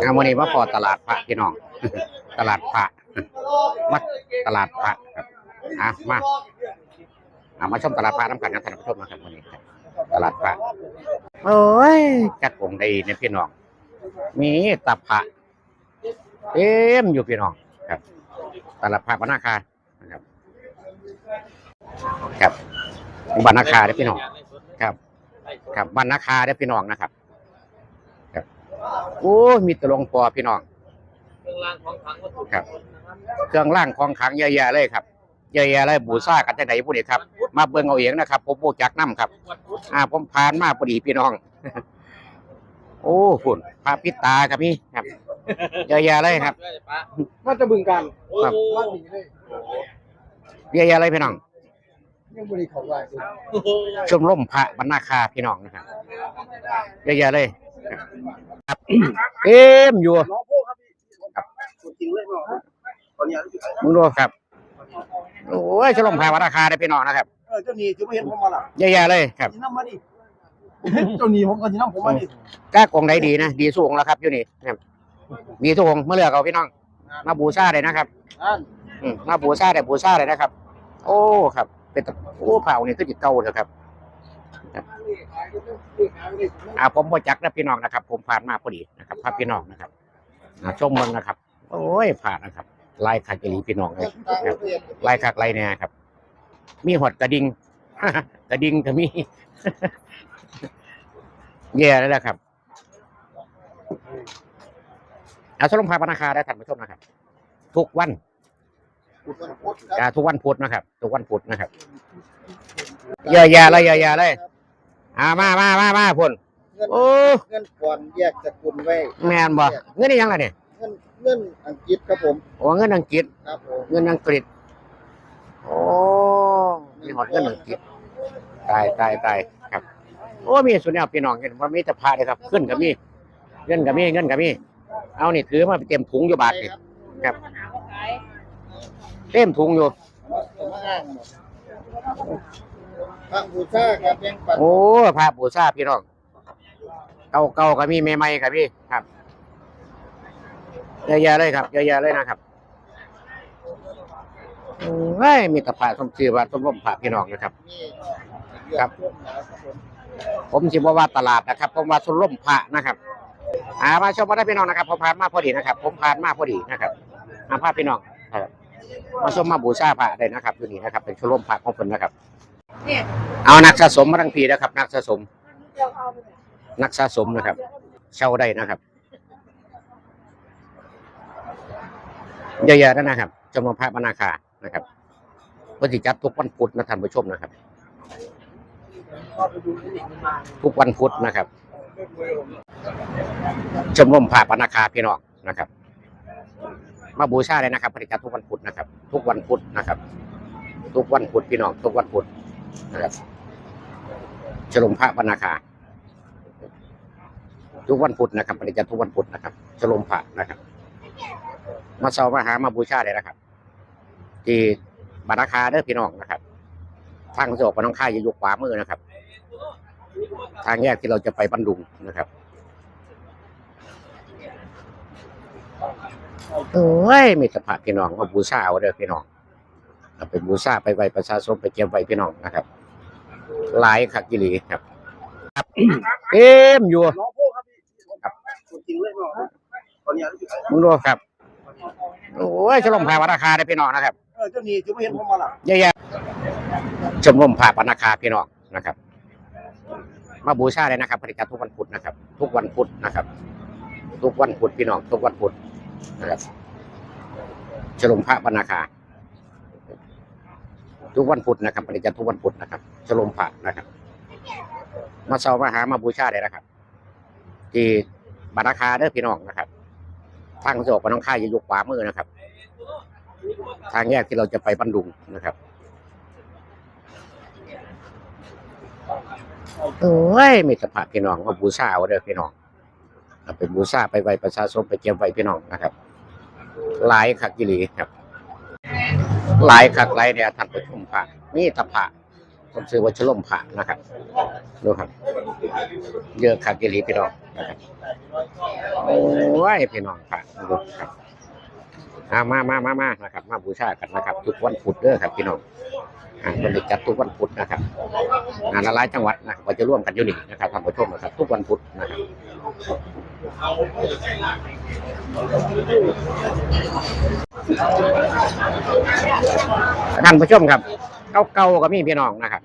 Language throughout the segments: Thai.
งานวันนี้มาพอตลาดพระพี่น้อง ตลาดพระวัดตลาดพระครับอะมาอะมาชมตลาดพระน้ำกันนะท่านผู้ชมนะครับวันนี้ครับตลาดพระโอ้ยจัดองค์ใดเนี่ยพี่น้อง มีตาพระเต็มอยู่พี่น้องครับ ตลาดพระบรรณาคานะครับครับบรรณาคาเด้อพี่น้องครับ ครับบรรณาคาเด้อพี่น้องนะครับครับ โอ้ยมีแตะลงปอพี่น้องเครื่องรางของขลังวัตถุครับเครื่องร่างของขลังเยอะแยะเลยครับเยอะแยะเลยบูซ่ากันจังไหนผู้ใดครับ มาเบิ่งเอาเองนะครับผมบ่จักน้ำครับวัดพุทธอ่าผมผ่านมาพอดีพี่น้อง โอ้ฝุ่นพระปิดตาครับพี่ครับเยอะแยะเลยครับด้วยปะมาจะบึงกันโอ้ครับโหมาหนีเลยเยอะแยะเลยพี่น้องยังบริเขาไหวเลยโอ้โหชมรมพระบรรณาคาพี่น้องนะครับเยอะแยะเลยครับ เต็มอยู่น้องพ่อครับพี่ครับจริงเลยเนาะตอนนี้มึงดูครับ โอ้ยชมรมพระบรรณาคาได้อพี่น้องนะครับเออเจ้าหนี้จะไม่เห็นผมมาล่ะเยอะแยะเลยครับจีน้ำมาดิผมเห็นเจ้าหนี้ผมก็จีน้ำผมมาดิก้ากองไหนดีนะ ดีสูงแล้วครับอยู่นี่ครับดีทุกองค์เมื่อเลือกเอาพี่น้อง มาบูชาเลยนะครับนั่นอืมมาบูชาได้บูชาเลยนะครับ โอ้ครับ เป็นตะโอ้เผานี่คือจิตเก่าเถอะครับ อาผมบ่จักนะพี่น้องนะครับ ผมผ่านมาพอดีนะครับพาพี่น้องนะครับอ่าชมเมืองนะครับ โอ้ยผ่านนะครับลายคากลีพี่น้องเลยครับลายคักลายแน่ครับ มีหอดกระดิ่งกระดิ่งก็มีแย่แล้วนะครับเอาสรุปพาปนาคาได้ท่านผู้ชมนะครับ ทุกวันทุกวันพุธนะครับ ทุกวันพุธนะครับ เยอะแยะเลยเยอะแยะเลยอ่ามามามามาพุ่น เงินโอ้ เงินก่อนแยกสกุลไว้แมนบ่เงินนี่ยังไงเนี่ยเงินเงินอังกฤษครับผมโอ้เงินอังกฤษ ครับผมเงินอังกฤษ โอ้มีหอดเงินอังกฤษ ตายตายตายครับ โอ้มีสุดแนวพี่น้องเห็นว่ามีแต่พาเลยครับ ขึ้นกับมี เงินกับมี เงินกับมี เอานี่ถือมาไปเต็มถุงอยู่บาทนี่ครับเต็มถุงอยู่มาอ้างหมดพ ระบูชาครับยังปัดโอ้พระบูชาพี่น้องเก่าเก่ากับมีใหม่ๆกับพี่ครับเยอะแยะเลยครับเยอะแยะเลยนะครับโอ้ยมีแต่พระสมชื่อว่าสมรมพระพี่น้องนะครับ ครับ ผมผมสิบว่าตลาดนะครับ ผมว่าสุร่มพระนะครับอามาชมมาได้พี่น้องนะครับผมผ่านมาพอดีนะครับ ผมผ่านมาพอดีนะครับอาพาพี่น้องครับมาชมมาบูชาพระได้นะครับอยู่นี่นะครับ เป็นชุร่มพระของคนนะครับ เอานักสะสมมาทั้งปีนะครับ นักสะสมนักสะสมนะครับ เช่าได้นะครับเยอะๆนะครับจำนวนพระบรรณาคานะครับปฏิจัดทุกวันพุธนะท่านผู้ชมนะครับ ทุกวันพุธนะครับชมรมผ่าปนาคาพี่น้องนะครับ มาบูชาเลยนะครับปฏิจัดทุกวันพุธนะครับ ทุกวันพุธนะครับ ทุกวันพุธพี่น้องทุกวันพุธ นะครับชมรมพระปนาคา ทุกวันพุธนะครับปฏิจัดทุกวันพุธนะครับชมรมพระนะครับ มาเสามาหามาบูชาเลยนะครับ ที่บานาคาเด้อพี่น้องนะครับ ทางจะออกไปน้องค่ายอยู่ขวามือนะครับ ทางแยกที่เราจะไปบันดุงนะครับโอ้ยมีสภาพพี่น้องมาบูชาเอาเด้อพี่น้อง เอาไปบูชาไปไว้ประชาชนไปเก็บไว้พี่น้องนะครับหลายคักกิลีครับครับเต็มอยู่น้องพ่อครับพี่ครับจริงเลยเนาะตอนนี้มึงดูครับโอ้ยชมรมพาปนาคาได้อพี่น้องนะครับเออเจ้าหนี้จะไม่เห็นผมมาล่ะเยอะแยะชมรมพาปนาคาพี่น้องนะครับมาบูชาเลยนะครับปฏิจัดทุกวันพุธนะครับ ทุกวันพุธนะครับ ทุกวันพุธพี่น้องทุกวันพุธนะครับฉลองพระปนาคา ทุกวันพุธนะครับปฏิจัดทุกวันพุธนะครับฉลองพระนะครับ มาเสามาหามาบูชาเลยนะครับ ที่บานาคาเด้อพี่น้องนะครับ ทางจะอกไปน้องค่ายอยู่ขวามือนะครับ ทางแยกที่เราจะไปบันดุงนะครับโอ้ยมีสภาพพี่น้องมาบูชาเอาเด้อพี่น้องเอาไปบูชาไปไว้ประชาชนไปเก็บไว้พี่น้องนะครับ หลายคักกิลีครับ หลายคักหลายเนี่ยท่านผู้ชมพระนี่ตะพระผมซื้อว่าชะลมพระนะครับดูครับ เยอะคักกิลีพี่น้องนะครับโอ้ยพี่น้องครับดูครับอ่ามามามามานะครับ มาบูชากันนะครับ ทุกวันพุธเด้อครับพี่น้องอ่าเป็นได้จัดทุกวันพุธนะครับงานละหลายจังหวัดนะครับก็จะร่วมกันอยู่นี่นะครับท่านผู้ชมนะครับ ทุกวันพุธนะครับ ท่านผู้ชมครับ เก่าๆก็มีพี่น้องนะครับ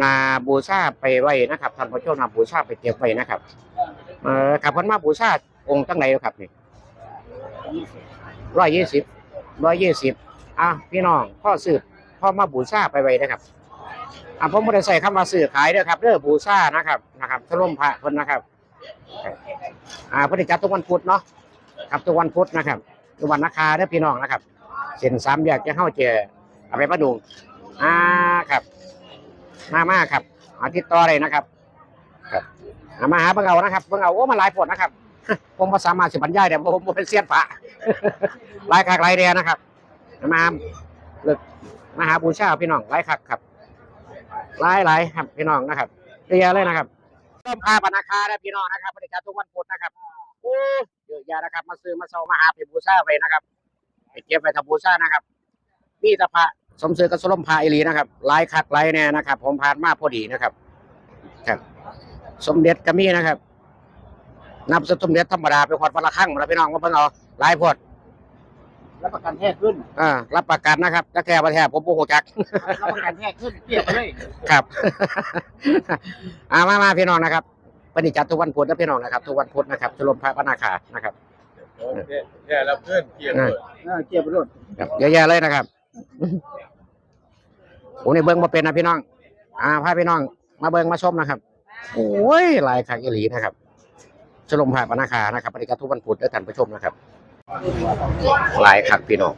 นาบูชาไปไว้นะครับท่านผู้ชมนาบูชาไปเก็บไว้นะครับเอ่อขับคนมาบูชาองค์ตั้งไหนครับนี่ร้อยยี่สิบร้อยยี่สิบอะพี่น้องพ่อสืบพ่อมาบูชาไปไว้นะครับอะผมไม่ได้ใส่คำว่าซื้อขายเด้อครับเด้อบูชานะครับนะครับถล่มพระคนนะครับอ่าเพอดีจัดทุกวันพุธเนาะครับทุกวันพุธนะครับ ทุกวันนาคาเด้อพี่น้องนะครับ เส้นสามแยกจะเข้าเจอเอาไปประดุงอ่าครับ มามาครับอาทิตย์ต่อเลยนะครับ ครับอ่ามาหาเบิ่งเอานะครับเบิ่งเอาโอ้มาหลายผลนะครับผมภาษามารถสิบรรยายเดี๋ยวผมผมเป็นเซียนพระหลายคักหลายเดียนะครับมาเลิกมาหาบูชาพี่น้องหลายคักครับหลายหลายครับพี่น้องนะครับเยอะเลยนะครับต้มพาปนาคาและพี่น้องนะครับบริการทุกวันพุธนะครับ โอ้เยอะแยะนะครับ มาซื้อมาเซามาหาไปบูชาไปนะครับไปเก็บไปทำบูชานะครับนี่ตะพระสมซื้อกับสลมพาอิลีนะครับหลายคักหลายแน่นะครับ ผมผ่านมาพอดีนะครับ ครับ สมเด็จก็มีนะครับ นับสมเด็จธรรมดาไปขอดวันละครั้งมาแล้วพี่น้องมาเพิ่งเอาหลายพดรับประกันแท้ขึ้นอ่ารับประกันนะครับถ้าแท้ประแท้ผมโอ้โหจักรับประกันแท้ขึ้นเปรียบไปเลยครับ อ่ามามาพี่น้องนะครับ ปฏิจัดทุกวันพุธนะพี่น้องนะครับทุกวันพุธนะครับชลมพระปนาคานะครับแค่รับเพื่อนเกียร์อ่าเออเกียบไปรถครับเยอะแยะเลยนะครับโอ้ในเบิ้งมาเป็นนะพี่น้อง อ่าพาพี่น้อง มาเบิ้งมาชมนะครับ โอ้ยหลายคักอีหลีนะครับชลมพระปนาคานะครับปฏิจัดทุกวันพุธและท่านผู้ชมนะครับหลายคักพี่น้อง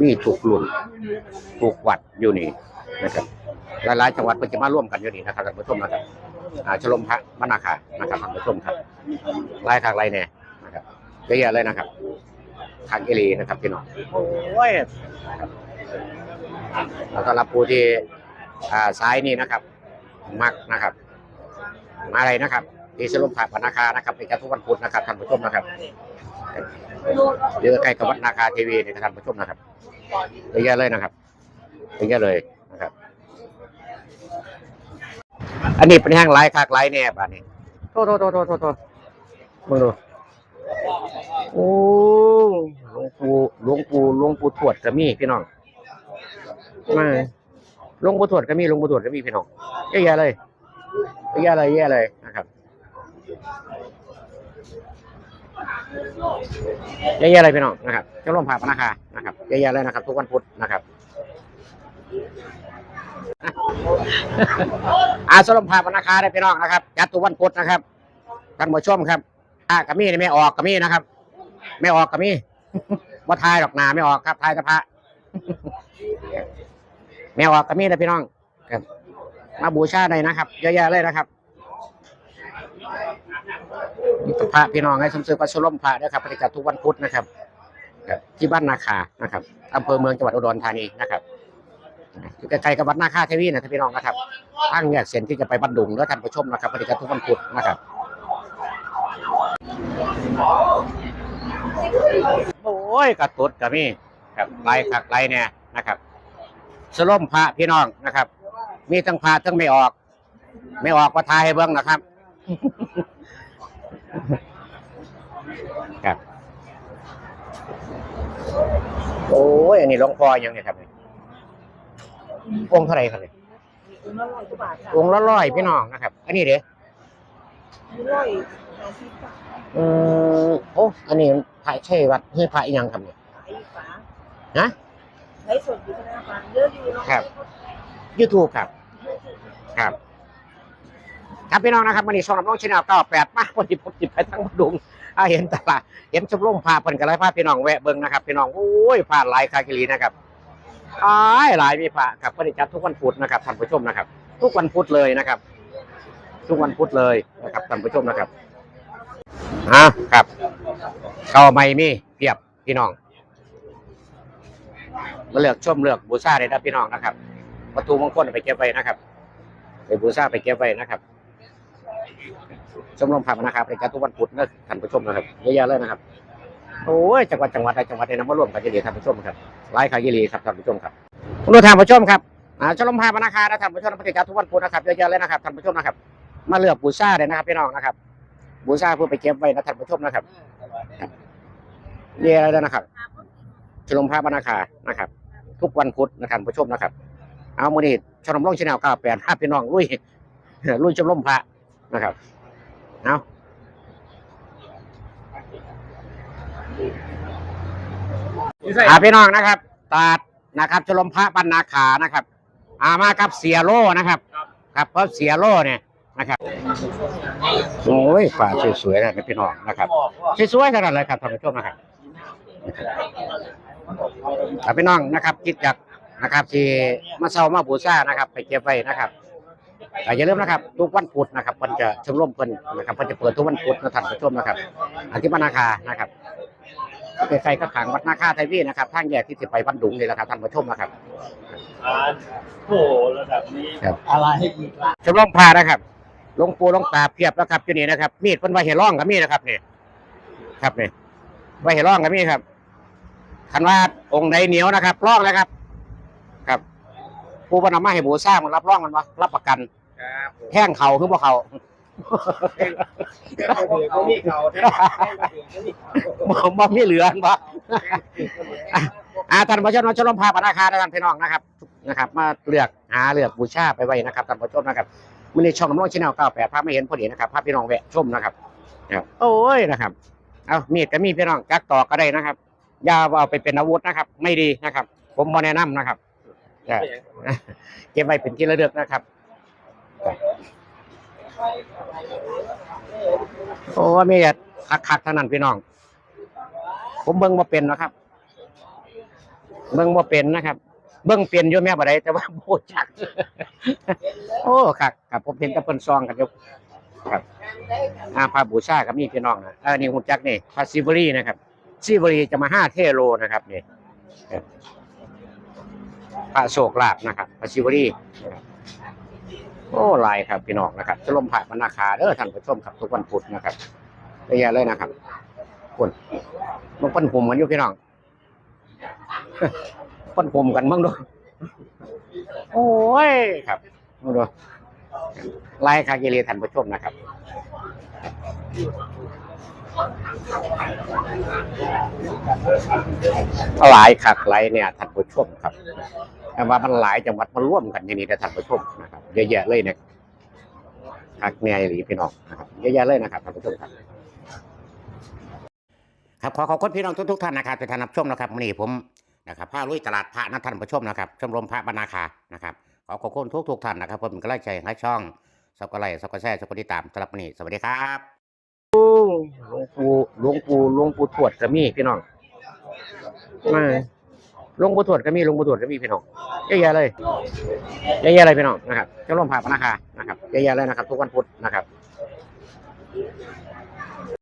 มีถูกรุ่นถูกวัดอยู่นี่นะครับหลายๆจังหวัดเพิ่นจะมาร่วมกันอยู่นี่นะครับท่านผู้ชมนะครับ อ่าชลมพระมนาคานะครับท่านผู้ชมครับหลายคักหลายแน่นะครับเยอะแยะเลยนะครับคักเอหลีนะครับพี่น้องโอ้ยนะครับแล้วก็รับผู้ที่อ่าซ้ายนี่นะครับ มักนะครับ มาอะไรนะครับที่ชลมพระปนาคานะครับเป็นการทุกวันพุธนะครับท่านผู้ชมนะครับหรือใกล้กับวัดนาคาทีวีในท่านผู้ชมนะครับเยอะแยะเลยนะครับเยอะแยะเลยนะครับ อันนี้เป็นแห้งไลายคากไลายแน่บ้านนี้โทษโทษโทษโทษโทษโทษมึงดูโอ้หลวงปู่หลวงปู่หลวงปู่ทวดก็มีพี่น้องมาหลวงปู่ทวดก็มีหลวงปู่ทวดก็มีพี่น้องเยอะแยะเลยเยอะแยะเลยเยอะแยะเลยนะครับเยอะแยะเลยพี่น้องนะครับเจ้าร่มผ่าปนาคานะครับเยอะแยะเลยนะครับ ทุกวันพุธนะครับ อาสลมพาปนาคาได้พี่น้องนะครับจัดทุกวันพุธนะครับท่านผู้ชมครับอากระมี่นี่ไม่ออกกระมี่นะครับ ไม่ออกกระมี่ว่าทายดอกนาไม่ออกครับทายกระพระไม่ออกกระมี่นะพี่น้องครับมาบูชาได้นะครับเยอะแยะเลยนะครับนี่พระพี่น้องให้สมซื้อปัสลมพระนะครับปฏิจัดทุกวันพุธนะครับ ที่บ้านนาคานะครับอำเภอเมืองจังหวัดอุดรธานีนะครับ อยู่ใกล้ๆกับวัดนาคาเทวีนะท่านพี่น้องนะครับทางแยกเส้นที่จะไปบันดุงแล้วท่านผู้ชมนะครับปฏิกาทุกวันพุธนะครับโอ้ยกระตุดกับมีครับไล่ขักไล่เนี่ยนะครับสล่มพระพี่น้องนะครับ มีทั้งพระทั้งไม่ออก ไม่ออกว่าทายให้เบิ้งนะครับครับ โอ้ยอันนี้หลวงพ่อยังไงครับ องค์เท่าไหรครับเนี่ยองค์ละร้อยกว่าบาทค่ะองค์ละร้อยพี่น้องนะครับ อันนี้เด้ร้อยห้าสิบบาทอืมโอ้อันนี้พระใช่วัดเฮ้ยพระอีหยังครับเนี่ยไอ้ฝาฮะไอ้สดอยู่ธนาคารเยอะอยู่เนาะครับ YouTube ครับ ครับ ครับพี่น้องนะครับวันนี้ช่องน้ำน้องชาแนลเก้าแปดมาวันนี้ผมจิบไปทั้งบดุงอ่าเห็นตลาดเห็นชมรมพาเพิ่นกันไรพาพี่น้องแวะเบิ่งนะครับพี่น้องโอ้ยพาหลายคากิลีนะครับ หลายหลายมีพระครับปฏิจัดทุกวันพุธนะครับท่านผู้ชมนะครับ ทุกวันพุธเลยนะครับ ทุกวันพุธเลยนะครับท่านผู้ชมนะครับอ่าครับเก่าใหม่มีเพียบพี่น้องมาเลือกชมเลือกบูชาได้นะพี่น้องนะครับ ประตูมงคลไปเก็บไว้นะครับไปบูชาไปเก็บไว้นะครับชมรมพระนะครับในการทุกวันพุธนะท่านผู้ชมนะครับเยอะแยะเลยนะครับ โอ้ยจังหวัดจังหวัดใดจังหวัดใดนะมาร่วมกันยินดีท่านผู้ชมครับหลายครั้งยินดีครับท่านผู้ชมครับคุณท่านผู้ชมครับอ่าชมรมพระนะครับนะท่านผู้ชมในการทุกวันพุธนะครับเยอะแยะเลยนะครับท่านผู้ชมนะครับ มาเลือกบูชาเลยนะครับพี่น้องนะครับ บูชาเพื่อไปเก็บไว้นะท่านผู้ชมนะครับเยอะเลยนะครับชมรมพระบรรณาคานะครับ ทุกวันพุธนะท่านผู้ชมนะครับ เอาโมอนี่ชมรมร่องชแนลเก้าแปดห้าพี่น้องลุยลุยชมรมพระนะครับเอา อาพี่น้องนะครับ ตาดนะครับชมรมพระบรรณาขานะครับอามากับเสียโลนะครับ ครับเพราะเสียโลเนี่ยนะครับโอ้ยฝาสวยๆนะพี่น้องนะครับสวยๆขนาดเลยครับท่านผู้ชมนะครับครับพี่น้องนะครับคิดจากนะครับที่มาเช่ามาบูชานะครับ ไปเก็บไว้นะครับแต่อย่าลืมนะครับ ทุกวันพุธนะครับเพิ่นจะชมรมเพิ่นนะครับเพิ่นจะเปิดทุกวันพุธนะท่านผู้ชมนะครับอาทิตย์นาคานะครับ ใกล้ๆกับขางวัดนาคาไทยวีนะครับทางแยกที่สิไปพันดุงนี่แหละครับท่านผู้ชมนะครับโอ้ระดับนี้อะไรอีกล่ะชมรมพานะครับหลวงปู่หลวงตาเพียบแล้วครับอยู่นี่นะครับ มีดเพิ่นไว้ให้ร่องกับมีนะครับนี่ครับนี่ไว้ให้ร่องกับมีครับคันว่าองค์ใดเหนียวนะครับร่องแล้วครับ ครับผู้บรรณามาให้บูชามันรับร่องมันวะรับประกันครับแห้งเขาคือบ่เขา เดี๋ยวเขามีเขาบ่บ่มีเหลืออันบ่อ่าท่านผู้ชมชมรมพาปนาคาท่านพี่น้องนะครับนะครับ มาเลือกหาเลือกบูชาไปไว้นะครับท่านผู้ชมนะครับมื้อนี้ช่องน้ำร้อนชแนล98ภาพไม่เห็นพอดีนะครับภาพพี่น้องแวะชมนะครับนะครับโอ้ยนะครับ เอามีดก็มีพี่น้องจักตอกก็ได้นะครับอย่าเอาไปเป็นอาวุธนะครับ ไม่ดีนะครับ ผมบ่แนะนำนะครับเก็บไว้เป็นที่ระลึกนะครับ โอ้มีแต่คักๆเท่านั้นพี่น้อง ผมเบิ่งบ่เป็นนะครับ เบิ่งบ่เป็นนะครับ เบิ่งเป็นอยู่แม่บ่ได้แต่ว่าบ่จัก โอ้คักครับผมเห็นแต่เพิ่นซองกันอยู่ครับอาพาบูชาก็มีพี่น้องนะเออนี่ฮู้จักนี่พาซิบรีนะครับซิบรีจะมาห้าเทโลนะครับนี่พระโชคลาภนะครับพาซิบรีนะครับ โอ้ลายครับพี่น้องนะครับชลมผ่านบรรณาคาเด้อท่านผู้ชมครับทุกวันพุธนะครับเยอะแยะเลยนะครับคนมันปั้นผมมกันอยู่พี่น้องปั้นผมกันบ้างดูโอ้ยครับมาดูลายคาเกเรท่านผู้ชมนะครับ หลายคักหลายเนี่ยท่านผู้ชมครับแต่ว่ามันหลายจังหวัดมาร่วมกันอย่างนี้นะท่านผู้ชมนะครับเยอะแยะเลยเนี่ยคักเนี่ยหรือพี่น้องนะครับเยอะแยะเลยนะครับท่านผู้ชมครับครับขอขอบคุณพี่น้องทุกๆท่านนะครับที่ท่านรับชมนะครับวันนี้ผมนะครับพาลุยตลาดพระนะท่านผู้ชมนะครับชมรมพระบรรณาคานะครับขอขอบคุณทุกๆท่านนะครับผมก็ไล่ใจให้ช่องสับกระไลสับกระแซ่สับกระติตามสำหรับวันนี้สวัสดีครับ หลวงปู่หลวงปู่หลวงปู่ทวดก็มีพี่น้องมาหลวงปู่ทวดก็มีหลวงปู่ทวดก็มีพี่น้องเยอะแยะเลยเยอะแยะเลยพี่น้องนะครับจะร่วมผ่าพนาคานะครับเยอะแยะเลยนะครับ ทุกวันพุธนะครับ